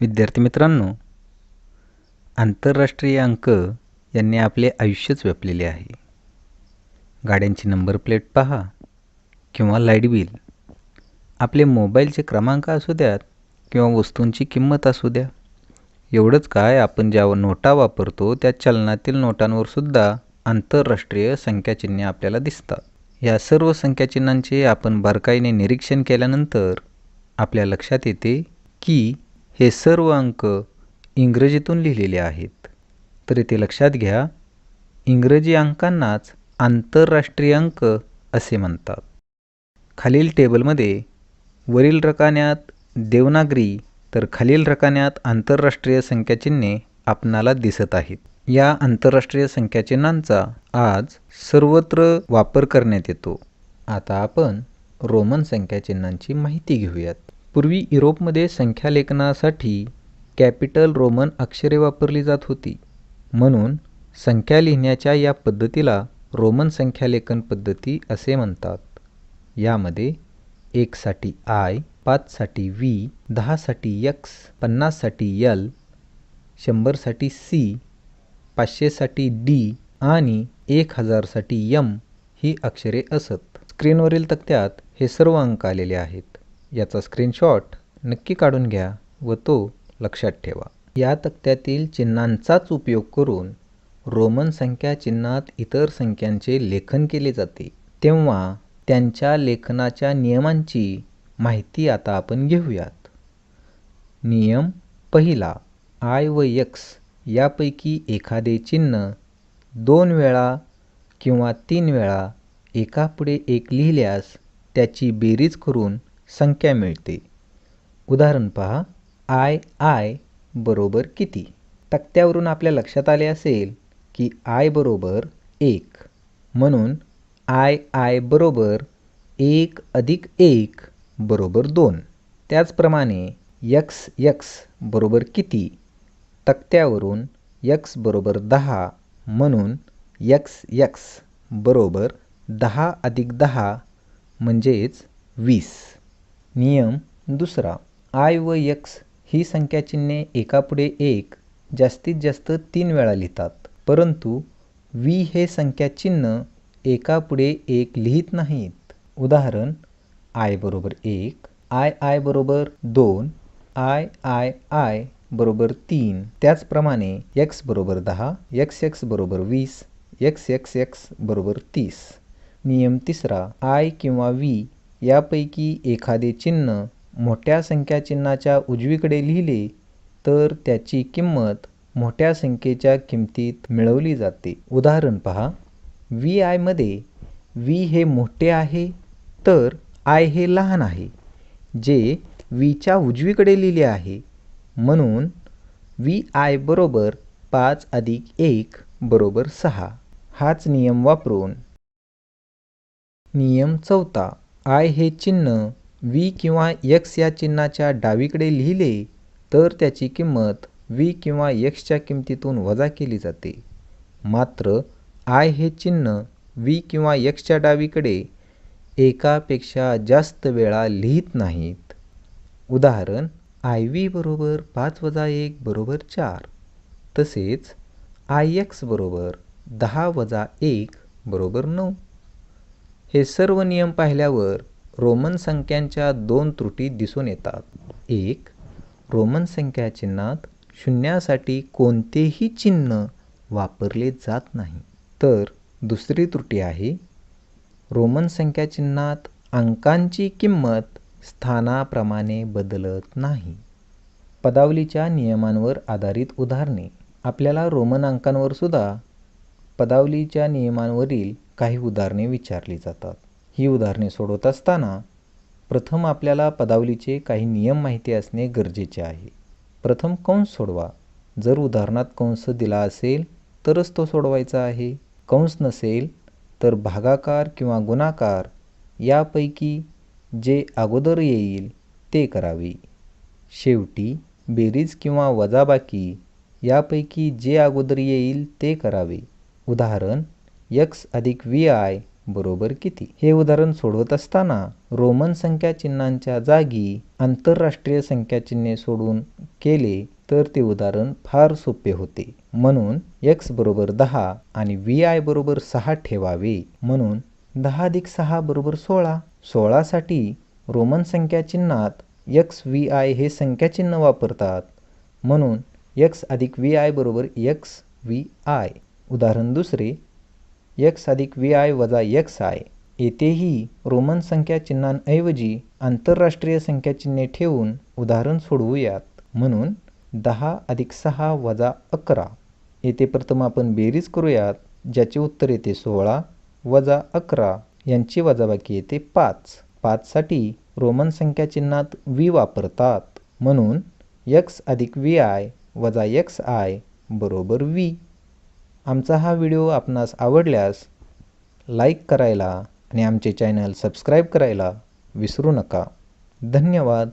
विद्यार्थी मित्रांनो आंतरराष्ट्रीय अंक यांनी आपले आयुष्यच व्यापलेले आहे. गाड्यांची नंबर प्लेट पहा किंवा लाइट बिल. आपले मोबाईलचे क्रमांक असू द्यात किंवा वस्तूंची किंमत असू द्या. एवढंच काय आपण ज्या नोटा वापरतो त्या चलनातील नोटांवरसुद्धा आंतरराष्ट्रीय संख्याचिन्हे आपल्याला दिसतात. या सर्व संख्याचिन्हांचे आपण बारकाईने निरीक्षण केल्यानंतर आपल्या लक्षात येते की हे सर्व अंक इंग्रजीतून लिहिलेले आहेत. तर येथे लक्षात घ्या इंग्रजी अंकांनाच आंतरराष्ट्रीय अंक असे म्हणतात. खालील टेबलमध्ये वरील रकान्यात देवनागरी तर खालील रकान्यात आंतरराष्ट्रीय संख्याचिन्हे आपणाला दिसत आहेत. या आंतरराष्ट्रीय संख्याचिन्हांचा आज सर्वत्र वापर करण्यात येतो. आता आपण रोमन संख्याचिन्हांची माहिती घेऊयात. पूर्वी युरोपमध्ये संख्यालेखनासाठी कॅपिटल रोमन अक्षरे वापरली जात होती. म्हणून संख्या लिहिण्याच्या या पद्धतीला रोमन संख्यालेखन पद्धती असे म्हणतात. यामध्ये एकसाठी आय पाचसाठी व्ही दहासाठी यक्स पन्नाससाठी यल शंभरसाठी सी पाचशेसाठी डी आणि एक हजारसाठी यम ही अक्षरे असत. स्क्रीनवरील तक्त्यात हे सर्व अंक आलेले आहेत. याचा स्क्रीनशॉट नक्की काढून घ्या व तो लक्षात ठेवा. या तक्त्यातील चिन्हांचाच उपयोग करून रोमन संख्या चिन्हात इतर संख्यांचे लेखन केले जाते. तेव्हा त्यांच्या लेखनाच्या नियमांची माहिती आता आपण घेऊयात. नियम पहिला आय व यक्स यापैकी एखादे चिन्ह दोन वेळा किंवा तीन वेळा एकापुढे एक लिहिल्यास त्याची बेरीज करून संख्या मिळते. उदाहरण पहा आय आय बरोबर किती? तक्त्यावरून आपल्या लक्षात आले असेल की आय बरोबर एक. म्हणून आय आय बरोबर एक अधिक एक बरोबर दोन. त्याचप्रमाणे यक्स यक्स बरोबर किती? तक्त्यावरून यक्स बरोबर दहा. म्हणून यक्स यक्स बरोबर दहा अधिक दहा म्हणजेच वीस. नियम दुसरा. आय व यक्स ही संख्याचिन्हे एकापुढे एक जास्तीत जास्त तीन वेळा लिहितात. परंतु वी हे संख्याचिन्ह एकापुढे एक लिहित नाहीत. उदाहरण आय बरोबर एक आय आय बरोबर दोन आय आय आय बरोबर तीन. त्याचप्रमाणे एक्स बरोबर दहा एक्स एक्स बरोबर वीस एक्स एक्स एक्स बरोबर तीस. नियम तिसरा. आय किंवा वी यापैकी एखादे चिन्ह मोठ्या संख्याचिन्हाच्या उजवीकडे लिहिले तर त्याची किंमत मोठ्या संख्येच्या किमतीत मिळवली जाते. उदाहरण पहा. वी आयमध्ये वी हे मोठे आहे तर आय हे लहान आहे जे वीच्या उजवीकडे लिहिले आहे. म्हणून वी आय बरोबर पाच अधिक एक बरोबर सहा. हाच नियम वापरून नियम चौथा. आय हे चिन्ह वी किंवा यक्स या चिन्हाच्या डावीकडे लिहिले तर त्याची किंमत वी किंवा यक्सच्या किमतीतून वजा केली जाते. मात्र आय हे चिन्ह वी किंवा यक्सच्या डावीकडे एकापेक्षा जास्त वेळा लिहित नाहीत. उदाहरण आय व्ही बरोबर पाच वजा एक बरोबर चार. तसेच आय एक्स बरोबर दहा वजा एक बरोबर नऊ. हे सर्व नियम पाहिल्यावर रोमन संख्यांच्या दोन त्रुटी दिसून येतात. एक रोमन संख्या चिन्हात शून्यासाठी कोणतेही चिन्ह वापरले जात नाही. तर दुसरी त्रुटी आहे रोमन संख्या चिन्हात अंकांची किंमत स्थानाप्रमाणे बदलत नाही. पदावलीच्या नियमांवर आधारित उदाहरणे. आपल्याला रोमन अंकांवर सुद्धा पदावलीच्या नियमांवरील काही उदाहरणे विचारली जातात. ही उदाहरणे सोडवत असताना प्रथम आपल्याला पदावलीचे काही नियम माहिती असणे गरजेचे आहे. प्रथम कंस सोडवा. जर उदाहरणात कंस दिला असेल तरच तो सोडवायचा आहे. कंस नसेल तर भागाकार किंवा गुणाकार यापैकी जे अगोदर येईल ते करावे. शेवटी बेरीज किंवा वजाबाकी यापैकी जे अगोदर येईल ते करावे. उदाहरण यक्स अधिक व्ही आय बरोबर किती? हे उदाहरण सोडवत असताना रोमन संख्या चिन्हांच्या जागी आंतरराष्ट्रीय संख्या चिन्हे सोडून केले तर ते उदाहरण फार सोपे होते. म्हणून एक्स बरोबर दहा आणि व्ही आय बरोबर सहा ठेवावे. म्हणून दहा अधिक सहा बरोबर सोळा. सोळासाठी रोमन संख्या चिन्हात एक्स व्ही आय हे संख्या चिन्ह वापरतात. म्हणून एक्स अधिक व्ही आय बरोबर एक्स व्ही आय. उदाहरण दुसरे एक्स अधिक व्ही आय वजा एक्स आय. येथेही रोमन संख्या चिन्हांऐवजी आंतरराष्ट्रीय संख्या चिन्हे ठेवून उदाहरण सोडवूयात. म्हणून दहा अधिक सहा वजा अकरा. येथे प्रथम आपण बेरीज करूयात ज्याचे उत्तर येते सोळा वजा अकरा. यांची वजाबाकी येते पाच. पाचसाठी रोमन संख्या चिन्हात व्ही वापरतात. म्हणून एक्स अधिक व्ही आय वजा एक्स आय बरोबर व्ही. आमचा हा व्हिडिओ आपणास आवडल्यास लाईक करायला आणि आमचे चॅनल सबस्क्राईब करायला विसरू नका. धन्यवाद.